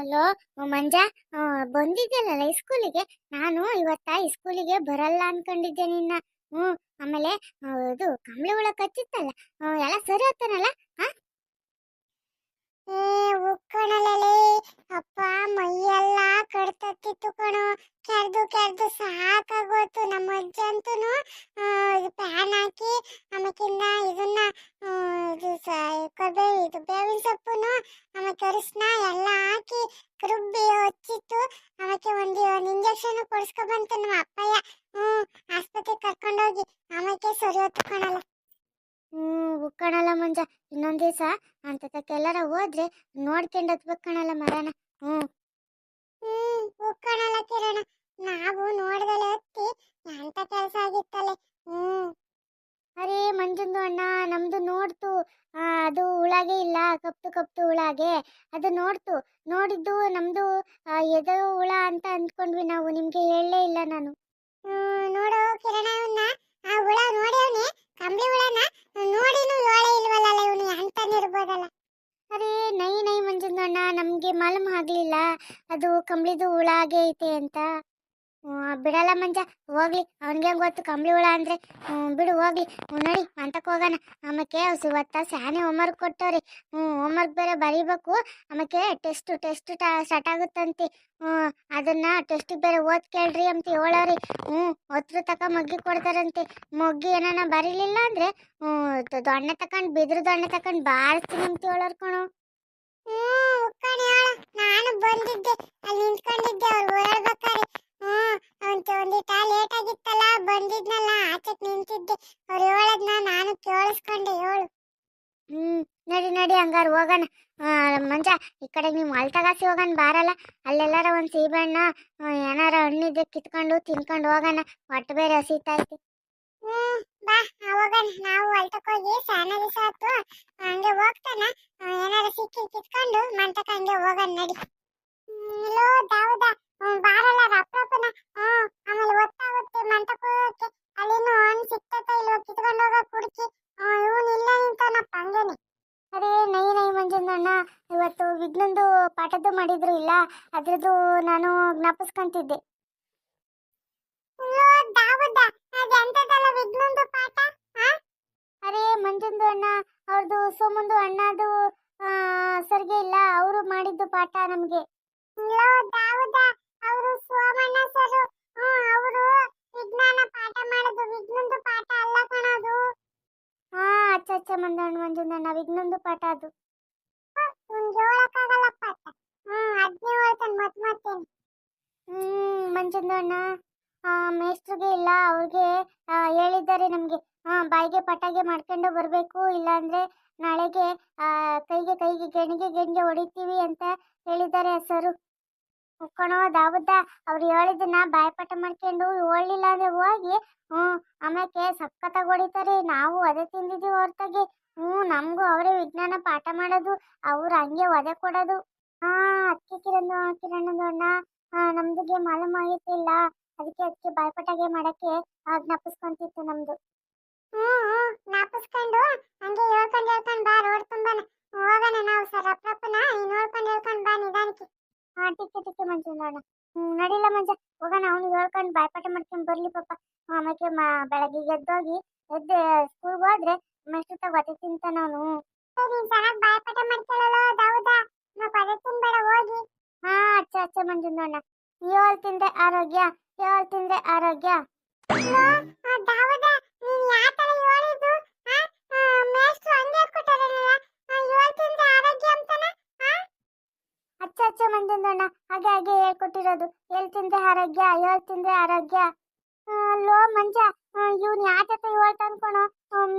Hello ಮಂಜ ಆ, ಬಂದಿದ್ಯಲ್ಲ ಸ್ಕೂಲಿಗೆ ನಾನು ಇವತ್ತ ಸ್ಕೂಲಿಗೆ ಬರಲ್ಲ ಅನ್ಕೊಂಡಿದ್ದೆ ನಿನ್ನ. ಹ್ಞೂ ಆಮೇಲೆ ಇದು ಕಂಬಳಿ ಹುಳ ಕಚ್ಚಿತ್ತಲ್ಲ. ಎಲ್ಲ ಸರಿ ಹೋಗ್ತಾನಲ್ಲ ಏ ಅಪ್ಪ, ಮೈಯೆಲ್ಲ ಕಡ್ತತ್ತಿತ್ತು ಕಣೋ. ಕೆರೆದು ಕೆರೆದು ಸಾಕಾಗೋತು ನಮ್ಮ ಅಜ್ಜಂತೂ ಪ್ಯಾನ್ ಹಾಕಿ, ಆಮೇಕಿಂದ ಇದನ್ನ ಇದು ಕರ್ಬೇವು ಇದು ಬೇವಿನ ಸೊಪ್ಪುನು ಆಮೇಲೆ ಅರಿಶಿನ ಎಲ್ಲ ಹಾಕಿ ರುಬ್ಬಿ ಹಚ್ಚಿತ್ತು ಆಮೇಲೆ ಒಂದು ಒಂದು ಇಂಜೆಕ್ಷನ್ ಕೊಡಿಸ್ಕೊ ಬಂತು ನಮ್ಮ ಅಪ್ಪಯ್ಯ. ಹ್ಞೂ, ಆಸ್ಪತ್ರೆಗೆ ಕರ್ಕೊಂಡೋಗಿ ಆಮೇಲೆ ಸರಿ ಹೊತ್ತು ಹ್ಮ್ ಉಕ್ಕಣಲ್ಲ ಮಂಜ. ಇನ್ನೊಂದ್ ದಿವಸ ಅಂತಕ್ಕೆಲ್ಲರ ಹೋದ್ರೆ ನೋಡ್ಕೊಂಡು ಹತ್ಬೇಕು ಕಣಲ್ಲ ಮರನ. ಹ್ಮ್. ಹ್ಮ್ ಉಕ್ಕಣಲ್ಲ ಕಿರಣ. ನಾವು ನೋಡ್ದಲೆ ಹತ್ತಿ ಎಂತ ಕೆಲಸ ಆಗಿತ್ತಲೆ ಹ್ಮ್. ಅರೇ ಮಂಜುಂದು ಅಣ್ಣ ನಮ್ದು ನೋಡ್ತು. ಆ, ಅದು ಉಳಾಗೆ ಇಲ್ಲ ಕಪ್ತು ಕಪ್ತು ಉಳಾಗೆ. ಅದು ನೋಡ್ತು. ನೋಡಿದ್ದು ನಮ್ದು ಆ, ಎದೆ ಹುಳ ಅಂತ ಅಂದ್ಕೊಂಡ್ವಿ ನಾವು. ನಿಮ್ಗೆ ಹೇಳಲೇ ಇಲ್ಲ ನಾನು. ನೋಡು ಕಿರಣ ಆ ಹುಳ ನೋಡ್ಯವನೆ ಕಂಬಳಿ ಹುಳನ ನೋಡಿನೂ ಯೋಳೆ ಇಲ್ವಲ್ಲ ಇವನು ಅಂತಾನಿರ್ಬೋದಲ್ಲ ಅರೇ, ನೈ ನೈ ಮಂಜುನಣ್ಣ ನಮ್ಗೆ ಮಾಲೂಮ್ ಆಗ್ಲಿಲ್ಲ. ಅದು ಕಂಬಳಿದು ಆಗೇ ಐತೆ ಅಂತ. ಬಿಡಲ್ಲ ಮಂಜ. ಹೋಗ್ಲಿ. ಅವನಿಗೆ ಗೊತ್ತು? ಕಂಬಳಿ ಹುಳ ಅಂದ್ರೆ ಬಿಡು, ಹೋಗ್ಲಿ. ನೋಡಿ. ಅಂತಕ್ ಹೋಗೋಣ. ಆಮೇಲೆ ಇವತ್ತ ಸ್ಯಾನೆ ಹೋಮ್ವರ್ಕ್ ಕೊಟ್ಟವ್ರಿ. ಹ್ಞೂ ಹೋಮ್ವರ್ಕ್ ಬೇರೆ ಬರೀಬೇಕು. ಆಮೇಲೆ ಟೆಸ್ಟ್ ಟೆಸ್ಟ್ ಸ್ಟಾರ್ಟ್ ಆಗುತ್ತಂತೆ. ಹ್ಞೂ ಅದನ್ನ ಟೆಸ್ಟ್ ಬೇರೆ ಓದ್ ಕೇಳ್ರಿ ಅಂತ ಹೇಳೋರಿ ಹ್ಞೂ ಹೊತ್ರ ತಕ ಮಗ್ಗಿ ಕೊಡ್ತಾರಂತೆ. ಮೊಗ್ಗಿ ಏನಾನ ಬರೀಲಿಲ್ಲ ಅಂದ್ರೆ ಹ್ಞೂ ದೊಣ್ಣೆ ತಕೊಂಡ್, ಬಿದ್ರು ದೊಣ್ಣೆ ತಕೊಂಡ್ ಬಾರಿಸ್ತೀನಿ ಅಂತ ಹೇಳೋರ್ ಕಣೋ. ನಾನು ಬಂದಿದ್ದೆ. ಅಲ್ಲಿ ನಿಂತ್ಕೊಂಡಿದ್ದೆ. ಅವ್ರು ಅವಂತ ಒಂದಿಟ ಲೇಟ್ ಆಗಿತ್ತಲ್ಲ, ಬಂದಿದ್ನಲ್ಲ ಆಚೆಕ್ ನಿಂತಿದ್ದೆ. ಅವ್ರು ಹೇಳದ್ನ, ನಾನು ಕೇಳಿಸ್ಕೊಂಡೆ, ಹೇಳು. ಹ್ಮ್, ನಡಿ ನಡಿ, ಹಂಗಾರ ಹೋಗೋಣ. ಮಂಜ, ಈ ಕಡೆ ನೀವು ಅಲ್ತಗಾಸಿ ಹೋಗೋಣ, ಬಾರಲ್ಲ. ಅಲ್ಲೆಲ್ಲಾರ ಒಂದ್ ಸೀಬಣ್ಣ ಏನಾರ ಹಣ್ಣಿದ್ದೆ ಕಿತ್ಕೊಂಡು, ತಿನ್ಕೊಂಡು ಹೋಗಣ. ಹೊಟ್ಟೆ ಬೇರೆ ಹಸಿತೈತಿ ಹ್ಮ್, ಬಾ ಹೋಗೋಣ. ನಾವು ಅಲ್ತಕ್ ಹೋಗಿ ದಿವಸ ಆತು. ಹಂಗೆ ಹೋಗ್ತಾನ. ಏನಾರ ಸಿಕ್ಕಿ ಕಿತ್ಕೊಂಡು ಮಂತಕ ಹಂಗೆ ಹೋಗಣ, ನಡಿ. ಇಲ್ಲೋ, ದಾವುದ. ಬಾರಲ್ಲ ರಪ್ರಪ್ಪನ ಹ್ಮ್, ಆಮೇಲೆ ಒತ್ತಾಗುತ್ತೆ ಮಂಟಪಕ್ಕೆ ಅಲ್ಲಿನೂ ಹಣ್ಣು ಸಿಕ್ತೈತ ಇಲ್ವ, ಕಿತ್ಕೊಂಡು ಹೋಗ ಕುಡ್ಕಿ ಇವನು ಇಲ್ಲ ನಿಂತಾನಪ್ಪ ಹಂಗೇನೆ. ಅದೇ, ನೈ ನೈ ಮಂಜುಂದಣ್ಣ ಇವತ್ತು ವಿಘ್ನಂದು ಪಾಠದ್ದು ಮಾಡಿದ್ರು ಇಲ್ಲ, ಅದ್ರದ್ದು ನಾನು ಜ್ಞಾಪಿಸ್ಕೊಂತಿದ್ದೆ. ಅರೇ ಮಂಜುಂದು ಅಣ್ಣ ಅವ್ರದ್ದು ಸೋಮಂದು ಅಣ್ಣದು ಸರ್ಗೆ ಇಲ್ಲ, ಅವರು ಮಾಡಿದ್ದು ಪಾಠ ನಮ್ಗೆ. ಅವರು ಸೋಮಣ್ಣ ಸರ್. ಅವರು ವಿಜ್ಞಾನ ಪಾಠ ಮಾಡೋದು ವಿಜ್ಞಾನದ ಪಾಠ ಅಲ್ಲ ಕಣದು ಹಾ, ಅಚ್ಚ ಅಚ್ಚ ಮಂಜಣ್ಣ ಮಂಜುಂದಣ್ಣ ವಿಜ್ಞಾನದ ಪಾಠ ಅದು. ನಿಮ್ಗೆ ಹೇಳಕ್ಕಾಗಲ್ಲ ಪಾಠ. ಹ್ಮ್ ಅದ್ನೇ ಹೇಳ್ತಾನೆ, ಮತ್ ಮತ್ತೇನು? ಹ್ಮ್ ಮಂಜುಂದಣ್ಣ ಮೇಸ್ಟ್ರಿಗೆ ಇಲ್ಲ, ಅವ್ರಿಗೆ ಹೇಳಿದ್ದಾರೆ ನಮಗೆ. ಹಾ, ಬಾಯಿಗೆ ಪಟಾಗೆ ಮಾಡ್ಕೊಂಡು ಬರಬೇಕು, ಇಲ್ಲಾಂದ್ರೆ ನಾಳೆಗೆ ಕೈಗೆ ಕೈಗೆ, ಗೆಣಿಗೆ ಗೆಣಿಗೆ ಹೊಡಿತೀವಿ ಅಂತ ಹೇಳಿದ್ದಾರೆ ಸರು. ಕಣೋ ದಾವುದ್ದ ಅವ್ರು ಹೇಳಿದ್ದನ್ನ ಬಾಯ್ಪಾಠ ಮಾಡ್ಕೊಂಡು ಓಡ್ಲಿಲ್ಲ ಅಂದ್ರೆ ಹೋಗಿ, ಹ್ಞೂ, ಆಮ್ಯಾಕೆ ಸಖತ್ತಾಗಿ ಹೊಡಿತಾರೆ, ನಾವು ಅದೇ ತಿಂದಿದೀವಿ ಹೊರತಾಗಿ. ಹ್ಞೂ, ನಮಗೂ ಅವರೇ ವಿಜ್ಞಾನ ಪಾಠ ಮಾಡೋದು, ಅವ್ರು ಹಂಗೆ ಒದೆ ಕೊಡೋದು. ಹಾ, ಅಕ್ಕಿ ಕಿರಣ ಅಣ್ಣ ನಮ್ದಿಗೆ ಮಾಲೂಮ್ ಆಗಿತ್ತಿಲ್ಲ ಅದಕ್ಕೆ ಅದಕ್ಕೆ ಬಾಯ್ಪಾಠಗೆ ಮಾಡಕ್ಕೆ ಜ್ಞಾಪಿಸ್ಕೊಂತಿತ್ತು ನಮ್ದು. ಹ್ಮ್ ಜ್ಞಾಪಿಸ್ಕೊಂಡು ಹಂಗೆ ಹೇಳ್ಕೊಂಡು ಹೇಳ್ಕೊಂಡು ಬಾ ರೋಡ್ ತುಂಬಾನ. ಹೋಗೋಣ ನಾವು ಸರ್, ಅಪ್ರಪ್ಪನ ನೋಡ್ಕೊಂಡು ಹೇಳ್ಕೊಂಡು ಬಾ ನಿಧಾನಕ್ಕೆ. ಹಾ ಟಿಕ್ಕೆ ಟಿಕ್ಕೆ ಮಂಜು ನೋಡೋಣ ನಡಿಲ್ಲ ಮಂಜ ಹೋಗೋಣ, ಅವ್ನಿಗೆ ಹೇಳ್ಕೊಂಡು ಬಾಯ್ಪಾಠ ಮಾಡ್ಕೊಂಡು ಬರಲಿ ಪಾಪ. ಆಮೇಲೆ ಮ, ಬೆಳಗ್ಗೆ ಎದ್ದೋಗಿ, ಎದ್ದು ಸ್ಕೂಲ್ಗೆ ಹೋದ್ರೆ ಮೆಷ್ಟುತ್ತ ಗೊತ್ತೆ ತಿಂತಾನ ಅವನು. ನೀನು ಚೆನ್ನಾಗಿ ಬಾಯ್ಪಾಠ ಮಾಡ್ಕೊಳ್ಳಲ್ಲ ದಾವುದ ನಾ ಪದ ತಿನ್ಬೇಡ, ಹೋಗಿ. ಹಾ ಅಚ್ಚ ಅಚ್ಚ ಮಂಜು ನೋಡ ಏಳ್ ತಿಂದ್ರೆ ಆರೋಗ್ಯ, ಏಳ್ ತಿಂದ್ರೆ ಆರೋಗ್ಯ. ದಾವುದ ನೀನ್ ತರ ಹೇಳಿದ್ದು ಮೇಷ್ಟ್ರು ಹಂಗೆ ಕೊಟ್ಟಾರಲ್ಲ ಏಳ್ ತಿಂದೆ ಆರೋಗ್ಯ ಅಂತಾನ ಅಚ್ಚ ಮಂಜುಂದಣ್ಣ ಹಾಗೆ ಹಾಗೆ ಹೇಳ್ಕೊಟ್ಟಿರೋದು. ಎಲ್ಲಿ ತಿಂದ್ರೆ ಆರೋಗ್ಯ ಏಳ್ ತಿಂದ್ರೆ ಆರೋಗ್ಯ. ಲೋ ಮಂಜ ಇವ್ನು ಯಾವ ಜೊತೆ ಹೇಳ್ತಾ ಅನ್ಕೊಣೋ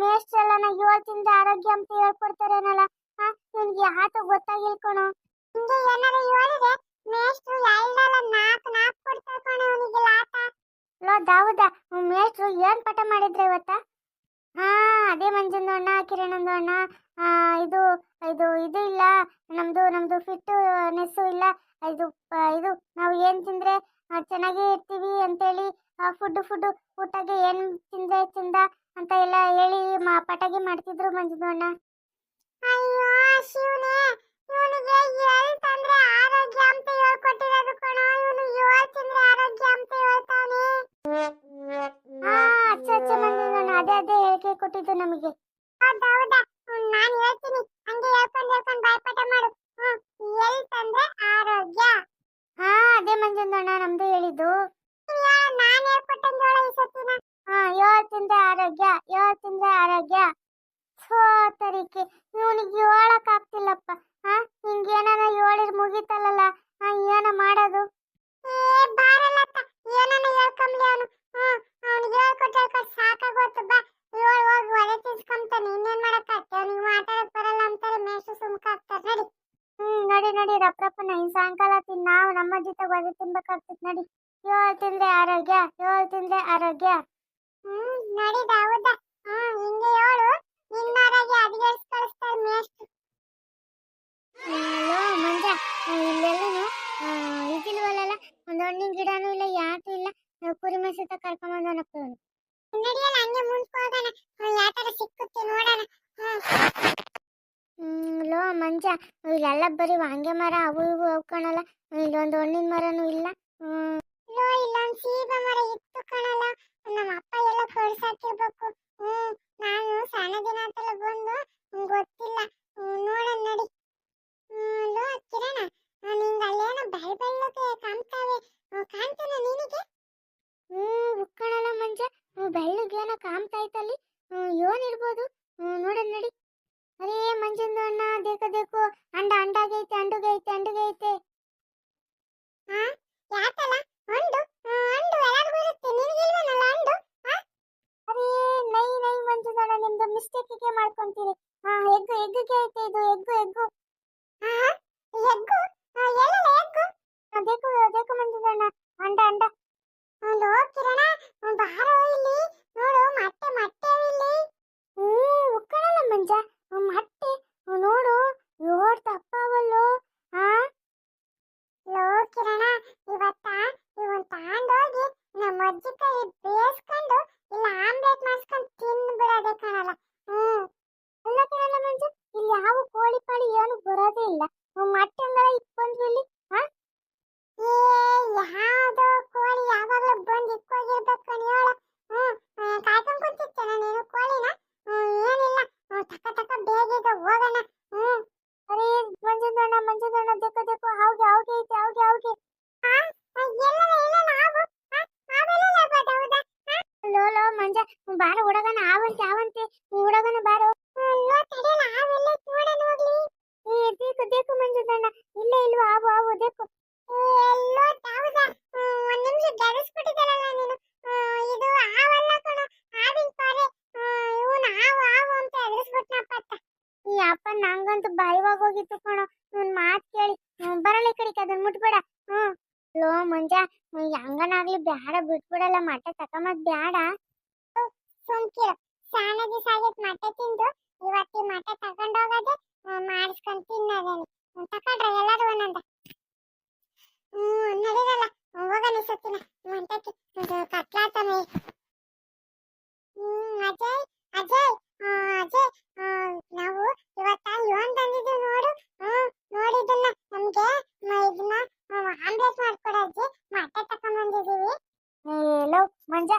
ಮೇಷ್ಟ್ರೆಲ್ಲ ಏಳ್ ತಿಂದ್ರೆ ಆರೋಗ್ಯ ಅಂತ ಹೇಳ್ಕೊಡ್ತಾರೇನಲ್ಲ. ಇವ್ನಿಗೆ ಯಾತ ಗೊತ್ತಾಗಿಲ್ಲ ಕಣೋ ಹಿಂಗೆ ಏನಾರ ಹೇಳಿದ್ರೆ ಮೇಷ್ಟ್ರು ಎಲ್ಲಲ್ಲ ನಾಲ್ಕು ನಾಲ್ಕು ಕೊಡ್ತಾರೆ ಕಣೋ ಇವನಿಗೆ ಲಾಟ ಲೋ ದಾವುದ ಮೇಷ್ಟ್ರು ಏನ್ ಪಾಠ ಮಾಡಿದ್ರೆ ಇವತ್ತ? ಹಾ ಅದೇ ಮಂಜುಂದು ಅಣ್ಣ ಕಿರಣಂದು ಅಣ್ಣ. ಆ, ಇದು ಇದು ಇಲ್ಲ ನಮ್ಮದು ನಮ್ಮದು ಫಿಟ್ನೆಸ್ಸು ಇಲ್ಲ. ಇದು ಇದು ನಾವು ಏನು ತಿಂದರೆ ಚೆನ್ನಾಗೇ ಇರ್ತೀವಿ ಅಂತೇಳಿ ಫುಡ್ ಫುಡ್ ಊಟಗೆ ಏನು ತಿಂದರೆ ಚಂದ ಅಂತ ಎಲ್ಲ ಹೇಳಿ ಮಾ, ಪಟಾಕಿ ಮಾಡ್ತಿದ್ರು ಮಂಜುಗಣ್ಣ ಅಯ್ಯೋ, ಶಿವನೇ, ಇವನಿಗೆ ಹೆಲ್ತ್ ಆರೋಗ್ಯ ಅಂತ ಹೇಳ್ಕೊಟ್ಟಿರೋದು ಕಣೋ. ಇವನು ಯೋಳ್ ತಿಂದ್ರೆ ಆರೋಗ್ಯ ಅಂತ ಹೇಳ್ತಾನೆ. ಆ, ಅಚ್ಚ ಅಚ್ಚ ಮಂಜುಗಣ್ಣ ಅದೇ ಅದೇ ಹೇಳಿಕೆ ಕೊಟ್ಟಿದ್ದು ನಮಗೆ. ಹೌದೌದಾ. ನಾನು ಹೇಳ್ತೀನಿ. ಹಂಗೆ ಹೇಳ್ಕೊಂಡು ಹೇಳ್ಕೊಂಡು ಬಾಯ್ಪಾಠ ಮಾಡು. ಹಾ ಅಪ್ರಪ್ಪನ ಇನ್ ಸಾಯಂಕಾಲ ತಿನ್ ನಾವು ನಮ್ಮ ಜೊತೆ ಅದು ತಿನ್ಬೇಕಾಗ್ತದೆ ನಡಿ. ಏಳು ತಿಂದ್ರೆ ಆರೋಗ್ಯ ಏಳು ತಿಂದ್ರೆ ಆರೋಗ್ಯ. ಹ್ಮ್ ನಡಿ ದಾವುದ ಹ್ಮ್ ಹಿಂಗೆ ಹೇಳು. ನಿನ್ನ ಆರೋಗ್ಯ ಅಧಿಗರಿಸಿ ಕಳಿಸ್ತಾರೆ ಮೇಷ್ಟು ಹಲೋ ಮಂಜ. ಇಲ್ಲೆಲ್ಲೂ ಇದಿಲ್ವಲ್ಲ ಒಂದು ಹಣ್ಣಿನ ಗಿಡನೂ ಇಲ್ಲ ಯಾತು ಇಲ್ಲ. ಕುರಿ ಮಸೀತ ನಡಿಯಲ್ಲ ಹಂಗೆ ಯಾವ ಸಿಕ್ಕುತ್ತೆ ನೋಡೋಣ. ಮಂಜ. ಇಲ್ಲೆಲ್ಲ ಬರೀ ವಾಂಗೆ ಮರ ಅವು ಇವು ಅವು ಕಾಣಲ್ಲ. ಇಲ್ಲೊಂದು ಹಣ್ಣಿನ ಮರನೂ ಇಲ್ಲ. ಹ್ಮ್. ಲೋ ಇಲ್ಲೊಂದು ಸೀಬೆ ಮರ ಇತ್ತು ಕಾಣಲ್ಲ. ನಮ್ಮ ಅಪ್ಪ ಎಲ್ಲ ಕೊಡ್ಸಾಕಿರ್ಬೇಕು ಹ್ಮ್ ನಾನು ಸಣ್ಣ ದಿನ ಆತಲ್ಲ ಬಂದು ಗೊತ್ತಿಲ್ಲ. ನೋಡೋಣ ನಡಿ. ಹ್ಮ್, ಲೋ ಕಿರಣ. ನಿಂಗೆ ಅಲ್ಲೇನೋ ಬೆಳ್ಳ ಬೆಳ್ಳಗೆ ಕಾಣ್ತಾವೆ. ಕಾಣ್ತಾನ ನಿನಗೆ? ಹ್ಮ್ ಉಕ್ಕಣಲ್ಲ ಮಂಜ. ಬೆಳ್ಳಗೆ ಏನೋ ಕಾಣ್ತಾ ಐತಲ್ಲಿ ಏನಿರ್ಬೋದು ನಡಿ ಅರೇ ಮಂಜಂದು ಅಣ್ಣ ದೇಕ ದೇಕು ಅಂಡ ಅಂಡಾಗೈತೆ ಅಂಡುಗೈತೆ ಅಂಡುಗೈತೆ ಹಾ ಯಾಕಲ್ಲ ಅಂಡು ಆ, ಅಂಡು ಎಲ್ಲರಿಗೂ ಇರುತ್ತೆ ನಿನಗಿಲ್ವೇನಲ್ಲ ಅಂಡು ಹಾ ಅರೇ ನೈ ನೈ ಮಂಜುದಣ್ಣ ನಿಮ್ದು ಮಿಸ್ಟೇಕಿಗೆ ಮಾಡ್ಕೊಂತೀರಿ ಹಾ ಎಗ್ಗು ಎಗ್ಗಿಗೆ ಐತೆ ಇದು ಎಗ್ಗು ಎಗ್ಗು ಹಾ ಎಗ್ಗು ಆ, ಎಲ್ಲೆಲ್ಲ ಎಗ್ಗು ಆ, ದೇಕು ದೇಕು ಮಂಜುದಣ್ಣ ಅಂಡ ಅಂಡ ಹಲೋ ಕಿರಣ ಬಾರೋ ಇಲ್ಲಿ ನೋಡು ಮೊಟ್ಟೆ ಮೊಟ್ಟೆ ಇಲ್ಲಿ ಹ್ಮ್ ಉಕ್ಕಳಲ್ಲ ಮಂಜ ಆ ಮೊಟ್ಟೆ ಆ, ನೋಡು ಏಳು ತಪ್ಪಾವಲ್ಲೋ ಹಾ ಲೋ ಕಿರಣ ಇವತ್ತ ಇವನ್ ತಗೊಂಡೋಗಿ ನಮ್ಮ ಅಜ್ಜಿ ಕೈ ಬೇಯಿಸ್ಕೊಂಡು ಇಲ್ಲ ಆಮ್ಲೆಟ್ ಮಾಡ್ಸ್ಕೊಂಡು ತಿಂದ್ಬಿಡೋದೆ ಕಾಣಲ್ಲ ಹ್ಮ್ ಅಲ್ಲ ಕಣಲ್ಲ ಮಂಜು ಇಲ್ಲಿ ಯಾವ ಕೋಳಿ ಪಾಳಿ ಏನು ಬರೋದೇ ಇಲ್ಲ ಆ ಮೊಟ್ಟೆ ಅಂಗಳ ಇಟ್ಕೊಂಡ್ವಿ ಇಲ್ಲಿ ಹಾ ಏ ಯಾವ್ದೋ ಕೋಳಿ ಯಾವಾಗ್ಲೂ ಬಂದು ಇಕ್ಕೋಗಿರ್ಬೇಕು ಕಣಿಯೋಳ ಹ್ಮ್ ಆ, ಕಾಯ್ಕೊಂಡ್ ಕುಂತಿರ್ತೇನೆ ನೀನು ಕೋಳಿನ ಹ್ಮ್ ಏನಿಲ್ಲ ಹ್ಮ್, ತಕ ತಕ ಬೇಗ ಈಗ ಹೋಗೋಣ ಹ್ಮ್ ಅರೇ ಮಂಜುದಣ್ಣ ಮಂಜುದಣ್ಣ ದೇಕೋ ದೇಕೋ ಹಾವ್ಗೆ ಹಾವ್ಗೆ ಐತೆ ಹಾವ್ಗೆ ಹಾವ್ಗೆ ಹಾ ಎಲ್ಲ ಎಲ್ಲ ನಾವು ಲೋ ಲೋ ಮಂಜ ಬಾರ ಹುಡುಗನ ಆವಂತೆ ಆವಂತೆ ಹುಡುಗನ ಬಾರೋ ಲೋ ತಡೆಯಲ್ಲ ಹಾವೆಲ್ಲ ನೋಡೋಣ ಹೋಗ್ಲಿ ಏ ದೇಕು ದೇಕು ಮಂಜುದಣ್ಣ ಇಲ್ಲ ಇಲ್ವಾ ಹಾವು ಹಾವು ದೇಕು ಎಲ್ಲೋ ತಾವುದ ಒಂದ್ ನಿಮಿಷ ಗಡಿಸ್ಬಿಟ್ಟಿದ್ದಾರಲ್ಲ ನೀನು ಆ, ಇದು ಹಾವಲ್ಲ ಕಣೋ ಹಾವಿನ ಪಾರೆ ಇವನು ಹಾವು ಹಾವು ಅಂತ ಎದುರಿಸ್ಬಿಟ್ನಪ್ಪ ಅತ್ತ ಈ ಅಪ್ಪ ಬಾಯಿವಾಗ ಹೋಗಿತ್ತು ಕಣೋ. ಇವ್ನ್ ಮಾತು ಕೇಳಿ. ಬರಲ್ಲ ಈ ಕಡೆಗೆ ಅದನ್ನ ಮುಟ್ಬೇಡ. ಹ್ಮ್. ಲೋ ಮಂಜ ಹೆಂಗನಾಗ್ಲಿ ಬ್ಯಾಡ, ಬಿಟ್ಬಿಡಲ್ಲ, ಮಟ್ಟೆ ತಕೊಂಬದ್ ಬ್ಯಾಡ. ಸುಮ್ಕಿರು ಸಾನ ದಿವಸ ಆಗೈತ್ ಮಟ್ಟೆ ತಿಂದು, ಇವತ್ತಿ ಮಟ್ಟೆ ತಗೊಂಡೋಗದೆ ಮಾಡಿಸ್ಕೊಂಡ್ ತಿನ್ನೋದೇನೆ. ತಕೊಂಡ್ರ ಎಲ್ಲರೂ ಒಂದೊಂದ. ಹ್ಮ್, ನಡೀರಲ್ಲ. ಹೋಗೋಣ ಸುತ್ತಿನ. ಮಂಟಕ್ಕೆ ಕತ್ಲಾತನೆ ಹ್ಮ್ ಅಜಯ್ ಅಜಯ್ ಆ, ಅಜಯ್ ಆ, ನಾವು ಇವತ್ತ ಲೋನ್ ತಂದಿದ್ದೀವಿ ನೋಡು ಹ್ಮ್ ನೋಡಿದ್ದನ್ನ ನಮ್ಗೆ ಮ- ಇದನ್ನ ಆಮ್ಲೆಟ್ ಮಾಡ್ಕೊಡಜ್ಜಿ ಮೊಟ್ಟೆ ತಕೊಂಬಂದಿದೀವಿ ಲೋ ಮಂಜ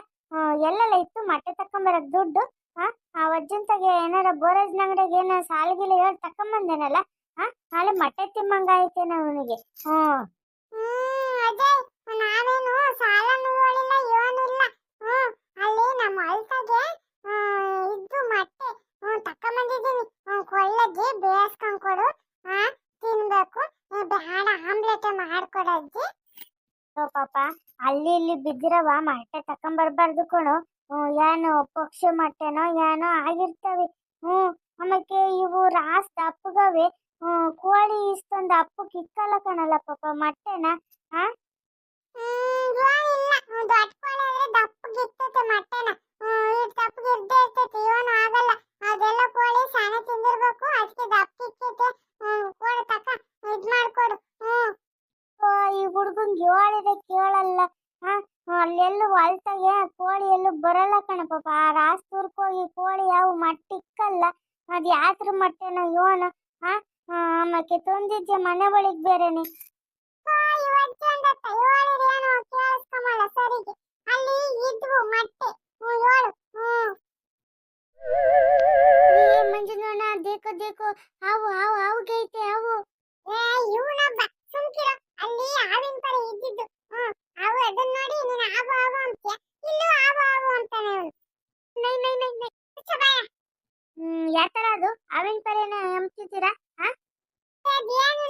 ಎಲ್ಲೆಲ್ಲ ಇತ್ತು ಮೊಟ್ಟೆ ತಕೊಂಬರಕ್ ದುಡ್ಡು ಹಾ ಆ ಅಜ್ಜಂತಾಗೆ ಏನಾರ ಬೋರಜ್ನ ಅಂಗಡಿಗೆ ಏನೋ ಸಾಲಿಗಿಲಿ ಹೇಳಿ ತಕೊಂಬಂದೇನಲ್ಲ ಹಾ ನಾಳೆ ಮೊಟ್ಟೆ ತಿಮ್ಮಂಗಾಯ್ತೆ ಅವನಿಗೆ ಹ್ಮ್ ಅಜಯ್ ನಾವೇನು ಸಾಲನು ಹೇಳಿಲ್ಲ ಏನಿಲ್ಲ ಹ್ಮ್ ಅಲ್ಲಿ ನಮ್ಮ ಅಲ್ತಾಗೆ ಇದ್ದು ಮೊಟ್ಟೆ ಹ್ಮ್ ತಕೊಂಬಂದಿದ್ದೀನಿ ಹ್ಮ್ ಕೊಳ್ಳಜ್ಜಿ ಬೇಯಿಸ್ಕೊಂಡ್ ಕೊಡು ಹಾ ತಿನ್ಬೇಕು ಏ, ಬೇಡ ಆಮ್ಲೆಟ್ ಮಾಡ್ಕೊಡಜ್ಜಿ ಓ ಪಾಪ ಇಲ್ಲಿ ಬಿದ್ದಿರವ ಮೊಟ್ಟೆ ತಕೊಂಬರ್ಬಾರ್ದು ಕಣು ಏನು ಪಕ್ಷಿ ಮೊಟ್ಟೆನೋ ಏನೋ ಆಗಿರ್ತವೆ. ಹ್ಞೂ ಆಮೇಲೆ ಇವು ರಾಸ್ ದಪ್ಪಗವೆ ಹ್ಮ್ ಕೋಳಿ ಇಷ್ಟೊಂದು ಅಪ್ಪಕ್ಕೆ ಇಕ್ಕಲ್ಲ ಕಣಲ್ಲ ಪಾಪ ಮೊಟ್ಟೆನ ಹಾ ಈ ಹುಡುಗನ ಹೇಳಿದ್ರೆ ಕೇಳಲ್ಲ. ಅಲ್ಲೆಲ್ಲೂ ಹೊಲ್ತಾಗೆ ಕೋಳಿ ಎಲ್ಲೂ ಬರಲ್ಲ ಕಣಪ್ಪ. ಆ ರಾಸ್ತೂರ್ಕ್ ಹೋಗಿ ಕೋಳಿ ಯಾವ ಮಟ್ಟಿಕ್ಕಲ್ಲ, ಅದ್ ಯಾತ್ರ ಮಟ್ಟೆನೋ ಯೋನ ಹಾ ಆಮೇಲೆ ಮನೆ ಬಳಿಗ್ ಬೇರೆನೆ. ಅಲ್ಲಿ ಇದ್ವು ಅವು ಗೈತೆ, ಹಾವು. ಏ, ಇವನೊಬ್ಬ, ಸುಮ್ಕಿರೋ. ಅಲ್ಲಿ ಹಾವಿನ ಪರ ಇದ್ದಿದ್ದು. ಹಾವು ಅದನ್ನ ನೋಡಿ ನೀನು ಹಾವು ಹಾವು ಅಂತೀಯ? ಇಲ್ಲೂ ಹಾವು ಹಾವು ಅಂತಾನೆ ಅವನು. ನೈ ನೈ ನೈ ನೈ. ಮುಚ್ಚ ಬಾಯ. ಹ್ಮ್ ಯಾತರ ಅದು? ಅವಿನ ಪರೇನ ಹಂಚ್ತೀರಾ ಹಾ? ಅದೇನಿಲ್ಲ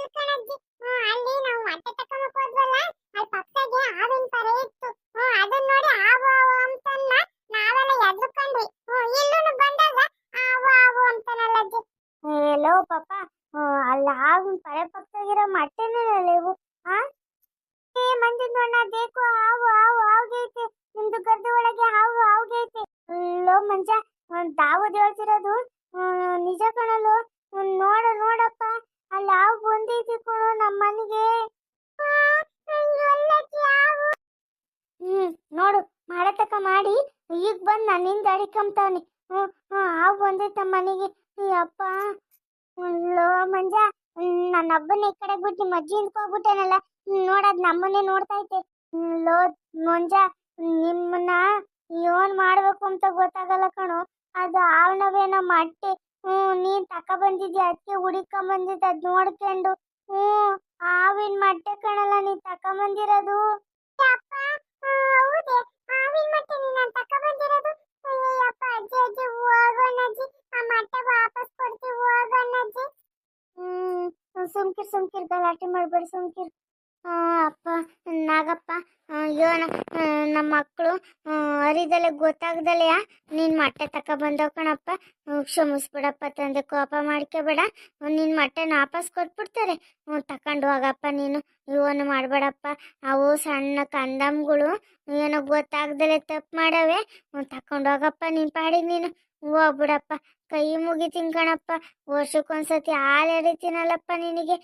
ನನ್ನಿಂದ ಅಡಿಕಂತಾವ್ನಿ ಹ್ಞೂ ಹಾವು ಬಂದೈತೆ ನಮ್ಮ ಮನೆಗೆ ಅಪ್ಪ ಲೋ ಮಂಜ, ನನ್ನ ಅಬ್ಬನ ಈ ಕಡೆ ಬಿಟ್ಟು ಮಜ್ಜಿ ಹೋಗ್ಬಿಟ್ಟೇನಲ್ಲ ನೋಡದ್ ನಮ್ಮನ್ನೇ ನೋಡ್ತಾ ಐತೆ ಲೋ ಮಂಜ, ನಿಮ್ಮನ್ನ ಏನ್ ಮಾಡ್ಬೇಕು ಅಂತ ಗೊತ್ತಾಗಲ್ಲ ಕಣೋ. ಅದು ಆವನವೇನೋ ಮಟ್ಟಿ, ಹ್ಞೂ, ನೀನ್ ತಕ ಬಂದಿದ್ಯಾ ಅದಕ್ಕೆ ಹುಡಿಕೊಂಡ್ ಬಂದಿದ್ದ, ಅದ್ ನೋಡ್ಕೊಂಡು. ಹ್ಞೂ, ಆವಿನ ಮಟ್ಟೆ ಕಣಲ್ಲ ನೀನ್ ತಕ ಬಂದಿರೋದು. ಅಜ್ಜಿ ಅಜ್ಜಿ ಹೋಗೋಣ ಅಜ್ಜಿ ಆ ಮೊಟ್ಟೆ ವಾಪಸ್ ಕೊಡ್ತೀವಿ ಹೋಗೋಣ ಅಜ್ಜಿ ಹ್ಮ್ ಸುಮ್ಕಿರ್ ಸುಮ್ಕಿರ್ ಗಲಾಟೆ ಮಾಡ್ಬೇಡಿ ಸುಮ್ಕಿರ್ ಆ, ಅಪ್ಪ, ನಾಗಪ್ಪ ಅಯ್ಯೋ ನಮ್ಮ ಮಕ್ಕಳು ಅರಿದಲೆ ಗೊತ್ತಾಗ್ದಲೆಯ? ನೀನ್ ಮೊಟ್ಟೆ ತಕ ಬಂದವ್ ಕಣಪ್ಪ. ಕ್ಷಮಿಸ್ಬಿಡಪ್ಪ ತಂದೆ, ಕೋಪ ಮಾಡ್ಕೋಬೇಡ ನಿನ್ ಮೊಟ್ಟೆನ ವಾಪಸ್ ಕೊಟ್ಬಿಡ್ತಾರೆ. ತಕೊಂಡು ಹೋಗಪ್ಪ ನೀನು. ಇವನು ಮಾಡಬೇಡಪ್ಪ. ಅವು ಸಣ್ಣ ಕಂದಮ್ಗಳು. ಏನೋ ಗೊತ್ತಾಗ್ದಲೆ ತಪ್ಪು ಮಾಡವೆ. ತಕೊಂಡು ಹೋಗಪ್ಪ ನಿನ್ ಪಾಡಿಗೆ ನೀನು. ಹೋಗ್ಬಿಡಪ್ಪ. ಕೈ ಮುಗಿತೀನಿ ಕಣಪ್ಪ. ವರ್ಷಕ್ಕೊಂದ್ಸತಿ ಹಾಲು ಎರಿತೀನಲ್ಲಪ್ಪ ನಿನಗೆ.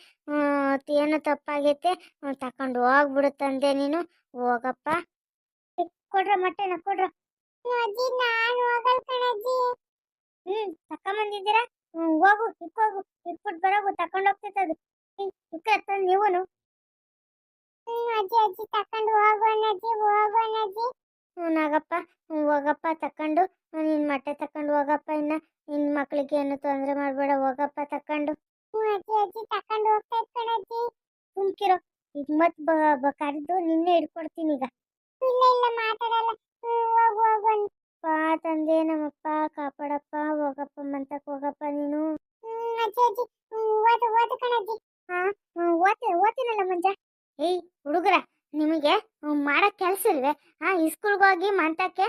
ಏನೋ ತಪ್ಪಾಗೈತೆ. ತಕೊಂಡು ಹೋಗ್ಬಿಡುತ್ತಂದೆ ನೀನು. ಹೋಗಪ್ಪ. ಕೊಡ್ರ ಮೊಟ್ಟೆನ, ಕೊಡ್ರ. ಹ್ಮ್ ತಕೊಂಬಂದಿದ್ದೀರಾ? ಹೋಗು, ಇಕ್ಕೋಗು ಇಟ್ಬಿಟ್ಟು ಬರೋಗು, ತಕೊಂಡು ಹೋಗ್ತೈತೆ ಅದು. ಇಕ್ಕ ನೀವುನು. ಅಜ್ಜಿ ಅಜ್ಜಿ, ತಕೊಂಡು ಹೋಗೋಣ ಅಜ್ಜಿ ಹೋಗೋಣ ಅಜ್ಜಿ ಹ್ಞೂ, ನಾಗಪ್ಪ. ಹೋಗಪ್ಪ, ತಕೊಂಡು. ನಿನ್ನ ಮೊಟ್ಟೆ ತಕೊಂಡು ಹೋಗಪ್ಪ ಇನ್ನ. ನಿನ್ನ ಮಕ್ಕಳಿಗೆ ಏನು ತೊಂದರೆ ಮಾಡಬೇಡ, ಹೋಗಪ್ಪ ತಕೊಂಡು. ಹ್ಞೂ ಅಜ್ಜಿ ಅಜ್ಜಿ, ತಕೊಂಡು ಹೋಗ್ತಾ ಕಣಜ್ಜಿ ಸುಮ್ಕಿರೋ ಈಗ ಮತ್ತೆ ಕರೆದು ನಿನ್ನೆ ಹಿಡ್ಕೊಡ್ತೀನಿ ಈಗ. ಇಲ್ಲ ಇಲ್ಲ, ಮಾತಾಡಲ್ಲ. ಹೋಗು ಹೋಗು ತಂದೆ, ನಮ್ಮಪ್ಪ, ಕಾಪಾಡಪ್ಪ, ಹೋಗಪ್ಪ ಮಂತಕ್ ಹೋಗಪ್ಪ ನೀನು. ಅಜ್ಜಿ ಅಜ್ಜಿ. ಓದು ಓದು ಕಣಜ್ಜಿ ಹಾ ಓದ್ತೀನಿ ಓದ್ತೀನಲ್ಲ ಮಂಜ? ಏಯ್, ಹುಡುಗರ ನಿಮಗೆ ಮಾಡೋ ಕೆಲಸ ಇಲ್ವೇ? ಹಾ ಇಸ್ಕೂಲ್ಗೆ ಹೋಗಿ ಮಂತಕ್ಕೆ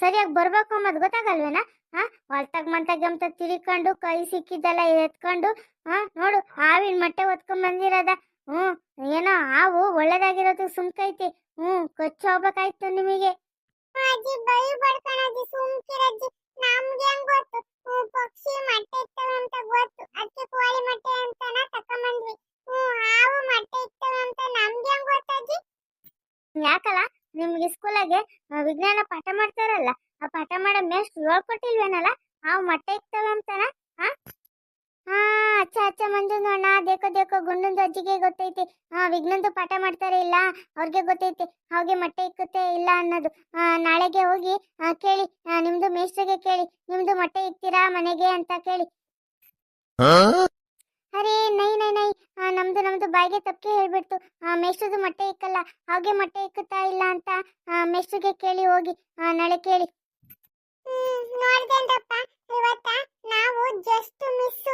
ಸರಿಯಾಗಿ ಬರ್ಬೇಕು ಅನ್ನೋದು ಗೊತ್ತಾಗಲ್ವೇನ? ಹಾ, ಹೊಲ್ತಾಗ ಮಂತಾಗ ಅಂತ ತಿರ್ಕೊಂಡು ಕೈ ಸಿಕ್ಕಿದ್ದೆಲ್ಲ ಎತ್ಕೊಂಡು, ಹಾ, ನೋಡು, ಹಾವಿನ ಮೊಟ್ಟೆ ಹೊತ್ಕೊಂಡ್ ಬಂದಿರೋದ. ಹ್ಞೂ ಏನೋ ಹಾವು ಒಳ್ಳೇದಾಗಿರೋದು ಸುಮ್ಕೈತಿ. ಹ್ಞೂ ಕೊಚ್ಚ ಹೋಗ್ಬೇಕಾಯ್ತು ನಿಮಗೆ. ವಿಜ್ಞಾನ ಪಾಠ ಮಾಡ್ತಾರಲ್ಲ, ಆ ಪಾಠ ಮಾಡೋ ಮೇಷ್ಟ್ರು ಹೇಳ್ಕೊಟ್ಟಿಲ್ವೇನಲ್ಲ ಆ ಮೊಟ್ಟೆ ಇರ್ತವೆ ಅಂತಾನ ಹಾ ಹಾ, ಅಚ್ಚ ಅಚ್ಚ ಮಂಜು ಅಣ್ಣ, ದೇಕೋ ದೇಕೋ, ಗುಂಡಂದು ಅಜ್ಜಿಗೆ ಗೊತ್ತೈತಿ. ಹಾ, ವಿಘ್ನಂದು ಪಾಠ ಮಾಡ್ತಾರೆ ಇಲ್ಲ, ಅವ್ರಿಗೆ ಗೊತ್ತೈತಿ ಅವ್ರಿಗೆ ಮೊಟ್ಟೆ ಇಕ್ಕುತ್ತೆ ಇಲ್ಲ ಅನ್ನೋದು. ನಾಳೆಗೆ ಹೋಗಿ ಕೇಳಿ ನಿಮ್ದು ಮೇಷ್ಟ್ರಿಗೆ ಕೇಳಿ, ನಿಮ್ದು ಮೊಟ್ಟೆ ಇಕ್ತೀರಾ ಮನೆಗೆ ಅಂತ ಕೇಳಿ. ಅರೇ, ನೈ ನೈ ನೈ. ನಮ್ದು ನಮ್ದು ಬಾಯಿಗೆ ತಪ್ಪಿಗೆ ಹೇಳ್ಬಿಡ್ತು. ಮೇಷ್ಟ್ರದು ಮೊಟ್ಟೆ ಇಕ್ಕಲ್ಲ. ಹಾಗೆ ಮೊಟ್ಟೆ ಇಕ್ಕುತ್ತಾ ಇಲ್ಲ ಅಂತ ಮೇಷ್ಟ್ರಿಗೆ ಕೇಳಿ ಹೋಗಿ. ನಾಳೆ ಕೇಳಿ. ನೋಡ್ದೇನ್ರಪ್ಪ ಇವತ್ತ ನಾವು ಜಸ್ಟ್ ಮಿಸ್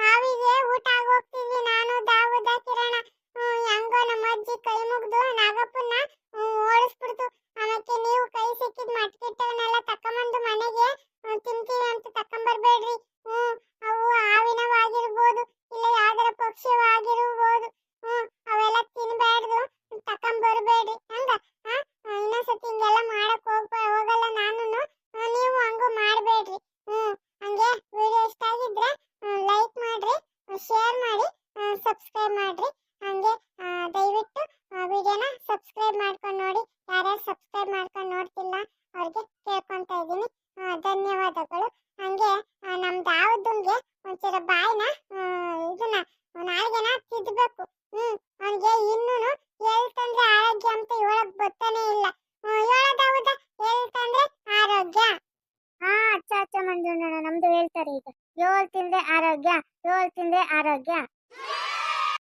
ಹಾವಿಗೆ ಊಟ ಆಗೋಗ್ತೀವಿ ನಾನು ಕಿರಣ. ಹೆಂಗೋ ನಮ್ಮ ಅಜ್ಜಿ ಕೈ ಮುಗ್ದು ನಾಗಪ್ಪನ್ನ